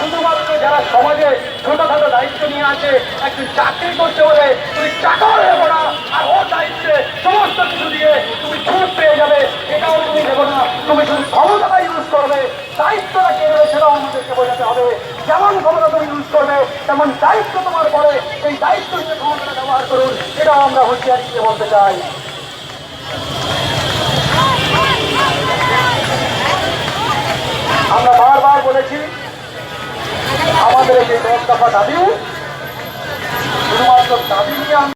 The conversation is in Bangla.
শুধুমাত্র যারা সমাজে ছোটখাটো দায়িত্ব নিয়ে আছে একজন চাকরি করতে হলে তুমি চাকর হয়ে না আর ওর দায়িত্বে সমস্ত কিছু দিয়ে তুমি ছুট পেয়ে যাবে এটাও তুমি দেবো না তুমি শুধু ক্ষমতাটা ইউজ করবে দায়িত্বটা কে সেটাও আমাদেরকে বোঝাতে হবে যেমন ক্ষমতা তুমি ইউজ করবে তেমন দায়িত্ব তোমার পরে, এই দায়িত্ব নিয়ে ক্ষমতাটা ব্যবহার করুন, এটাও আমরা হুঁশিয়ারি দিয়ে বলতে চাই। যে দশ দফা দাবি। শুধুমাত্র দাবি নিয়ে